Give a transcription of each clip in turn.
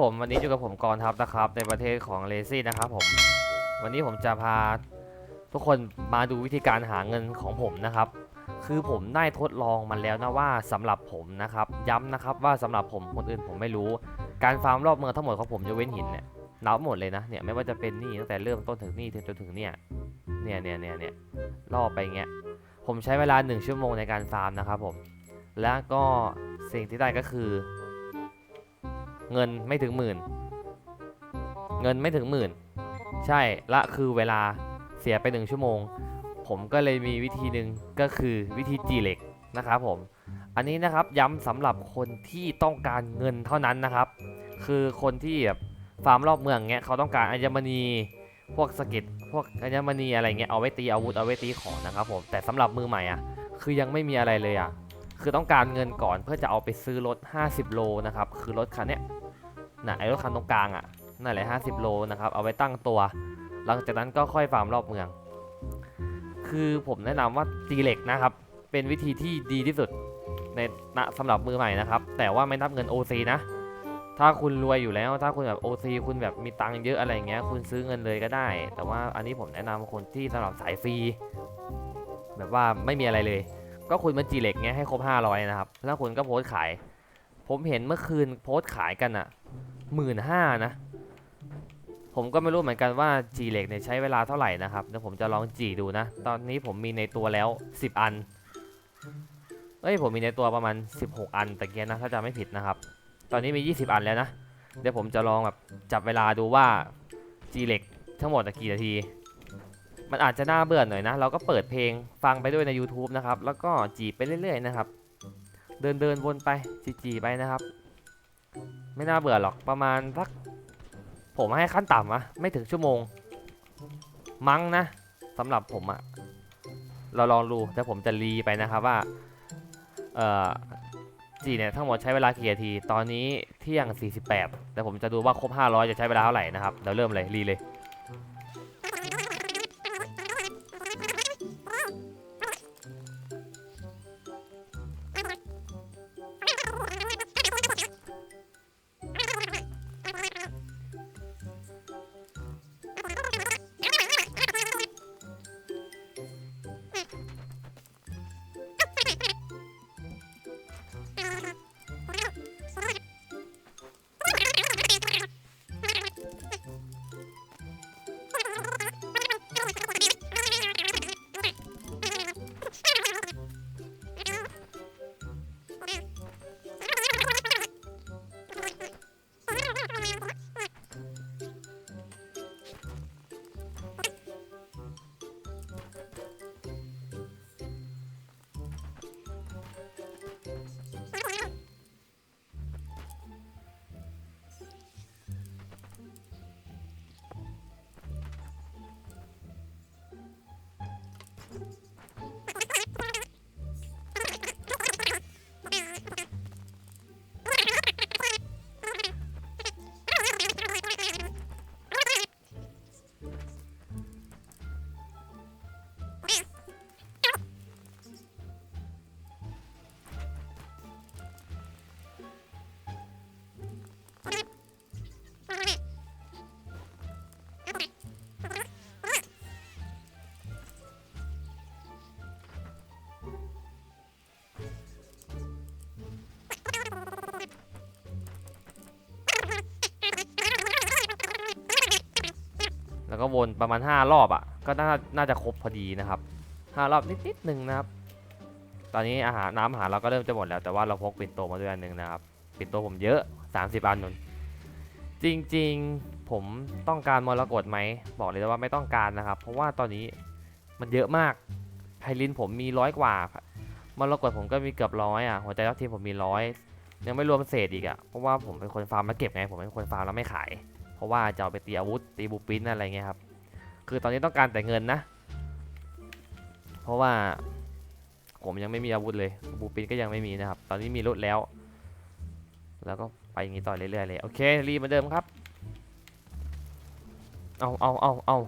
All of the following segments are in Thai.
ผมวันนี้อยู่กับผมกรทัพนะครับในประเทศของเลซี่นะครับผมวันนี้ผมจะพาทุกคนมาดูวิธีการหาเงินของผมนะครับ คือผมได้ทดลองมันแล้วนะว่าสำหรับผมนะครับ ย้ำนะครับว่าสำหรับผมคนอื่นผมไม่รู้ การฟาร์มรอบเมืองทั้งหมดของผมยกเว้นหินเนี่ยนับหมดเลยนะเนี่ยไม่ว่าจะเป็นนี่ตั้งแต่เริ่มต้นถึงนี่จนถึงเนี่ยเนี่ยเนี่ยเนี่ยเนี่ยรอบไปเงี้ยผมใช้เวลา 1 ชั่วโมงในการฟาร์มนะครับผมแล้วก็สิ่งที่ได้ก็คือ เงินไม่ถึงหมื่น เงินไม่ถึงหมื่น ใช่ละคือเวลาเสียไปหนึ่งชั่วโมง ผมก็เลยมีวิธีหนึ่งก็คือวิธีจีเล็กนะครับผม อันนี้นะครับย้ำสำหรับคนที่ต้องการเงินเท่านั้นนะครับ คือคนที่แบบฟาร์มรอบเมืองเงี้ยเขาต้องการอัญมณีพวกสกิดพวกอัญมณีอะไรเงี้ยเอาไว้ตีอาวุธเอาไว้ตีของนะครับผมแต่สำหรับมือใหม่อะคือยังไม่มีอะไรเลยอะคือต้องการเงินก่อนเพื่อจะเอาไปซื้อรถ 50 โลนะครับ คือรถคันเนี้ย น่ะไอ้รถคันตรงกลางอะนั่นแหละ50 โลนะครับ เอาไว้ตั้งตัว หลังจากนั้นก็ค่อยฟาร์มรอบเมือง คือผมแนะนำว่าตีเหล็กนะครับ เป็นวิธีที่ดีที่สุดในณสำหรับมือใหม่นะครับ แต่ว่าไม่นับเงิน OC นะ ถ้าคุณรวยอยู่แล้ว ถ้าคุณแบบ OC คุณแบบมีตังค์เยอะอะไรเงี้ย คุณซื้อเงินเลยก็ได้ แต่ว่าอันนี้ผมแนะนำคนที่สำหรับสายฟรี แบบว่าไม่มีอะไรเลย ก็คุณมาจีเหล็กเงี้ยให้ครบ 500 นะครับ แล้วคุณก็โพสต์ขาย ผมเห็นเมื่อคืนโพสต์ขายกันอะ หมื่นห้านะ ผมก็ไม่รู้เหมือนกันว่าจีเหล็กเนี่ยใช้เวลาเท่าไหร่นะครับเดี๋ยวผมจะลองจีดูนะ ตอนนี้ผมมีในตัวแล้ว 10 อัน เอ้ยผมมีในตัวประมาณ 16 อันแต่เกี้ยนะถ้าจำไม่ผิดนะครับ ตอนนี้มี 20 อันแล้วนะ เดี๋ยวผมจะลองแบบจับเวลาดูว่าจีเหล็กทั้งหมดอะกี่นาที มันอาจจะน่าเบื่อหน่อยนะ เราก็เปิดเพลงฟังไปด้วยใน YouTube นะครับ แล้วก็จีบไปเรื่อยๆนะครับ เดินเดินวนไปจีจีไปนะครับ ไม่น่าเบื่อหรอกประมาณสักผมให้ขั้นต่ำอะไม่ถึงชั่วโมง มั้งนะสำหรับผมอะเราลองดูแต่ผมจะรีไปนะครับว่าเอ่อจีเนี่ยทั้งหมดใช้เวลากี่นาที ตอนนี้เที่ยง 48 แต่ผมจะดูว่าครบ 500 จะใช้เวลาเท่าไหร่นะครับเดี๋ยวเริ่มเลยรีเลย แล้วก็วนประมาณ 5 รอบอะ ก็น่าน่าจะครบพอดีนะครับ5รอบนิดๆหนึ่งนะครับ ตอนนี้อาหารน้ำอาหารเราก็เริ่มจะหมดแล้วแต่ว่าเราพกปิ่นโตมาด้วยอันหนึ่งนะครับปิ่นโตผมเยอะ 30อันนนจริงๆผมต้องการมรกตไหมบอกเลยว่าไม่ต้องการนะครับ เพราะว่าตอนนี้มันเยอะมากไพลินผมมีร้อยกว่ามรกตผมก็มีเกือบร้อยอะหัวใจทัพทีมผมมีร้อยยังไม่รวมเศษอีกอะเพราะว่าผมเป็นคนฟาร์มแล้วเก็บไงผมเป็นคนฟาร์มแล้วไม่ขาย เพราะว่าจะเอาไปตีอาวุธตีบูปินอะไรเงี้ยครับ คือตอนนี้ต้องการแต่เงินนะ เพราะว่าผมยังไม่มีอาวุธเลยบูปินก็ยังไม่มีนะครับ ตอนนี้มีรถแล้ว แล้วก็ไปอย่างนี้ต่อเรื่อยๆเลยโอเครีเหมือนเดิมครับ เอาเอาเอาเอา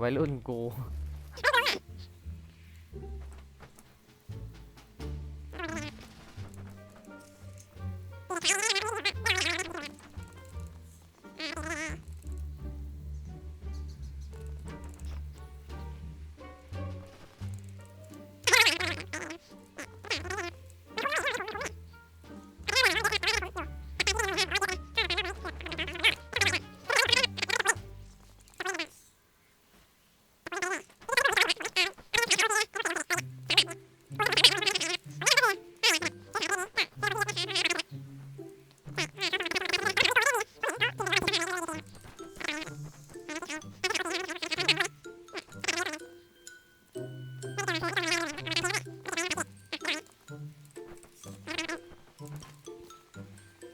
วัยรุ่นกู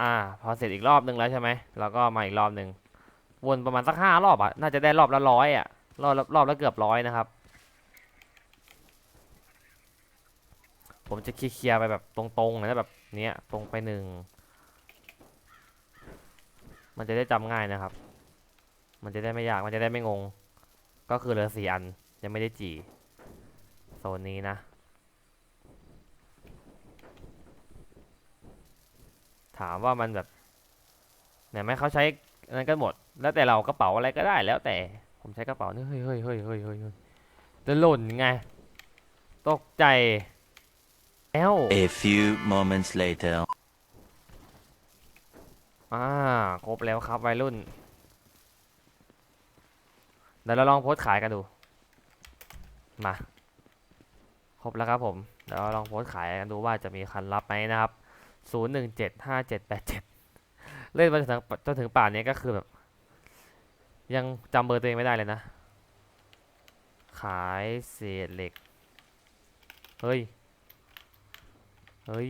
อ่า พอเสร็จอีกรอบนึงแล้วใช่ไหมเราก็มาอีกรอบหนึ่งวนประมาณสักห้ารอบอะ น่าจะได้รอบละร้อยอะ รอบละรอบละเกือบร้อยนะครับ ผมจะเคลียร์ไปแบบตรงๆนะแบบเนี้ยตรงไปหนึ่ง มันจะได้จำง่ายนะครับ มันจะได้ไม่ยาก มันจะได้ไม่งง ก็คือเหลือสี่อัน ยังไม่ได้จีโซนนี้นะ ถามว่ามันแบบเนี่ยไหมเขาใช้อันนั้นกันหมด แล้วแต่เรากระเป๋าอะไรก็ได้แล้วแต่ผมใช้กระเป๋านี่เฮ้ยเฮ้ยเฮ้ยเฮ้ยเฮ้ยเฮ้ยจะหล่นไง ตกใจแล้ว A few moments later. อ่าครบแล้วครับวัยรุ่น เดี๋ยวเราลองโพสต์ขายกันดู มา ครบแล้วครับผม เดี๋ยวเราลองโพสต์ขายกันดูว่าจะมีคันรับไหมนะครับ ศูนย์หนึ่งเจ็ดห้าเจ็ดแปดเจ็ดเล่นมาจนถึงจนถึงป่านนี้ก็คือแบบ ยังจำเบอร์ตัวเองไม่ได้เลยนะ ขายเศษเหล็ก เฮ้ย เฮ้ย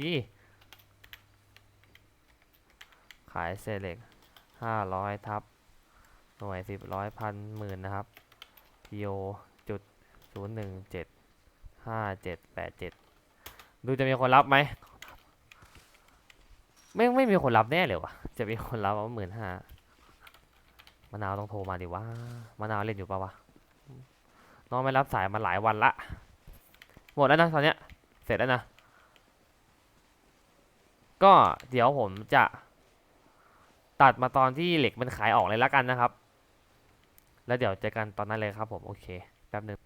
ขายเศษเหล็กห้าร้อยทับ หน่วยสิบร้อยพันหมื่นนะครับพีโอจุดศูนย์หนึ่งเจ็ดห้าเจ็ดแปดเจ็ดดูจะมีคนรับไหม ไม่ไม่มีคนรับแน่เลยวะจะมีคนรับว่าหมื่นห้ามะนาวต้องโทรมาดิว่ามะนาวเล่นอยู่ปะวะน้องไม่รับสายมาหลายวันละหมดแล้วนะตอนเนี้ยเสร็จแล้วนะก็เดี๋ยวผมจะตัดมาตอนที่เหล็กมันขายออกเลยละกันนะครับ แล้วเดี๋ยวเจอกันตอนนั้นเลยครับผม โอเค แป๊บหนึง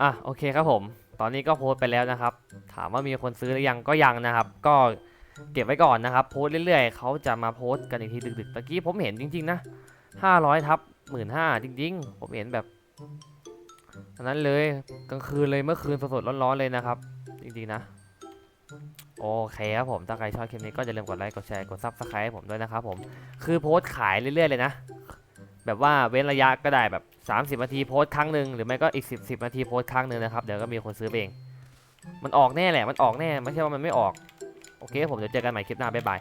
อะโอเคครับผม ตอนนี้ก็โพสต์ไปแล้วนะครับ ถามว่ามีคนซื้อหรือยังก็ยังนะครับ ก็เก็บไว้ก่อนนะครับ โพสต์เรื่อยๆเขาจะมาโพสต์กันอีกทีดึกๆตะกี้ผมเห็นจริงๆนะ500ทับหมื่นห้าจริง ๆ ผมเห็นแบบอันนั้นเลยกลางคืนเลยเมื่อคืนสดๆร้อนๆเลยนะครับ จริงๆนะ โอเคครับผม ถ้าใครชอบคลิปนี้ก็อย่าลืมกดไลค์กดแชร์กดซับสไครต์ให้ผมด้วยนะครับผม คือโพสต์ขายเรื่อยๆเลยนะ แบบว่าเว้นระยะก็ได้แบบ 30นาทีโพสต์ครั้งหนึ่งหรือไม่ก็อีก 10 10นาทีโพสต์ครั้งหนึ่งนะครับเดี๋ยวก็มีคนซื้อเอง มันออกแน่แหละมันออกแน่ไม่ใช่ว่ามันไม่ออก โอเคผมเดี๋ยวเจอกันใหม่คลิปหน้าบ๊ายบาย